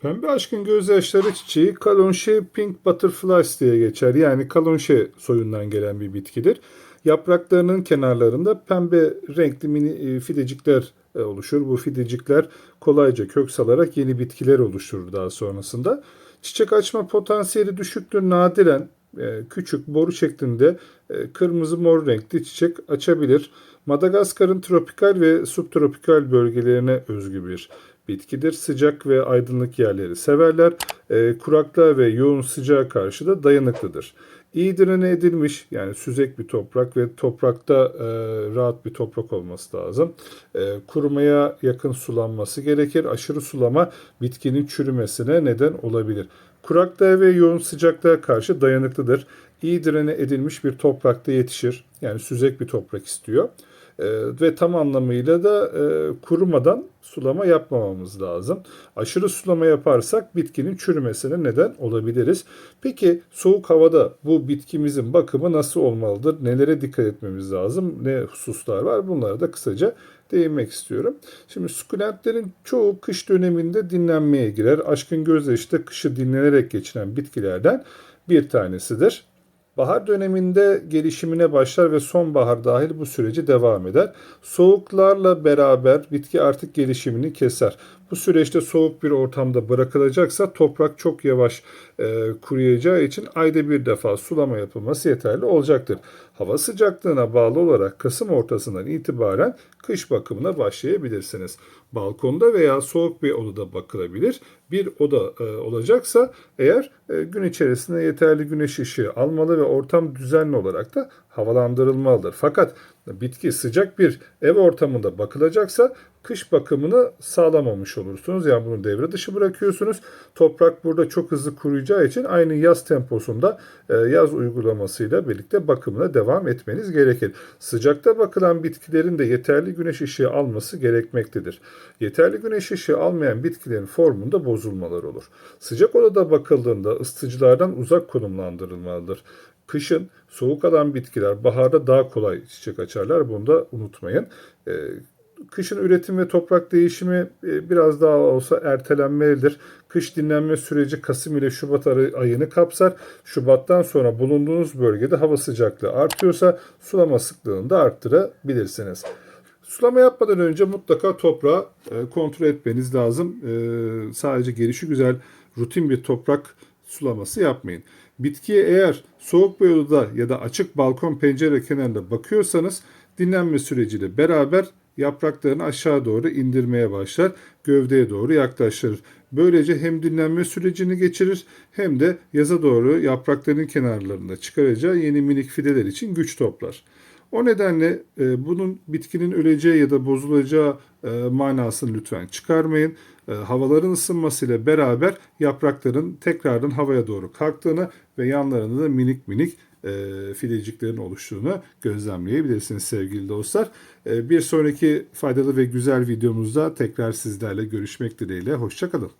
Pembe aşkın gözyaşları çiçeği Kalonşe Pink Butterflies diye geçer. Yani Kalonşe soyundan gelen bir bitkidir. Yapraklarının kenarlarında pembe renkli mini e, fidecikler e, oluşur. Bu fidecikler kolayca kök salarak yeni bitkiler oluşturur daha sonrasında. Çiçek açma potansiyeli düşüktür. Nadiren e, küçük boru şeklinde kırmızı mor renkli çiçek açabilir. Madagaskar'ın tropikal ve subtropikal bölgelerine özgü bir bitkidir. Sıcak ve aydınlık yerleri severler. E, kuraklığa ve yoğun sıcağa karşı da dayanıklıdır. İyi direne edilmiş yani süzek bir toprak ve toprakta e, rahat bir toprak olması lazım. E, kurumaya yakın sulanması gerekir. Aşırı sulama bitkinin çürümesine neden olabilir. Kuraklığa ve yoğun sıcaklığa karşı dayanıklıdır. İyi direne edilmiş bir toprakta yetişir. Yani süzek bir toprak istiyor. Ee, ve tam anlamıyla da e, kurumadan sulama yapmamamız lazım. Aşırı sulama yaparsak bitkinin çürümesine neden olabiliriz. Peki soğuk havada bu bitkimizin bakımı nasıl olmalıdır? Nelere dikkat etmemiz lazım? Ne hususlar var? Bunlara da kısaca değinmek istiyorum. Şimdi sukulentlerin çoğu kış döneminde dinlenmeye girer. Aşkın gözyaşı da kışı dinlenerek geçiren bitkilerden bir tanesidir. Bahar döneminde gelişimine başlar ve sonbahar dahil bu süreci devam eder. Soğuklarla beraber bitki artık gelişimini keser. Bu süreçte soğuk bir ortamda bırakılacaksa toprak çok yavaş e, kuruyacağı için ayda bir defa sulama yapılması yeterli olacaktır. Hava sıcaklığına bağlı olarak Kasım ortasından itibaren kış bakımına başlayabilirsiniz. Balkonda veya soğuk bir odada bakılabilir. Bir oda e, olacaksa eğer e, gün içerisinde yeterli güneş ışığı almalı ve ortam düzenli olarak da havalandırılmalıdır. Fakat bitki sıcak bir ev ortamında bakılacaksa kış bakımını sağlamamış olursunuz. Yani bunu devre dışı bırakıyorsunuz. Toprak burada çok hızlı kuruyacağı için aynı yaz temposunda e, yaz uygulamasıyla birlikte bakımına devam etmeniz gerekir. Sıcakta bakılan bitkilerin de yeterli güneş ışığı alması gerekmektedir. Yeterli güneş ışığı almayan bitkilerin formunda bozulmalar olur. Sıcak odada bakıldığında ısıtıcılardan uzak konumlandırılmalıdır. Kışın soğuk alan bitkiler baharda daha kolay çiçek açarlar. Bunu da unutmayın. Ee, kışın üretim ve toprak değişimi e, biraz daha olsa ertelenmelidir. Kış dinlenme süreci Kasım ile Şubat ayını kapsar. Şubattan sonra bulunduğunuz bölgede hava sıcaklığı artıyorsa sulama sıklığını da arttırabilirsiniz. Sulama yapmadan önce mutlaka toprağı e, kontrol etmeniz lazım. E, sadece gelişi güzel rutin bir toprak sulaması yapmayın. Bitkiye eğer soğuk bir odada ya da açık balkon pencere kenarında bakıyorsanız dinlenme süreciyle beraber yapraklarını aşağı doğru indirmeye başlar, gövdeye doğru yaklaştırır. Böylece hem dinlenme sürecini geçirir hem de yaza doğru yaprakların kenarlarında çıkaracağı yeni minik fideler için güç toplar. O nedenle e, bunun bitkinin öleceği ya da bozulacağı e, manasını lütfen çıkarmayın. E, havaların ısınmasıyla beraber yaprakların tekrardan havaya doğru kalktığını ve yanlarında da minik minik e, fideciklerin oluştuğunu gözlemleyebilirsiniz sevgili dostlar. E, bir sonraki faydalı ve güzel videomuzda tekrar sizlerle görüşmek dileğiyle. Hoşçakalın.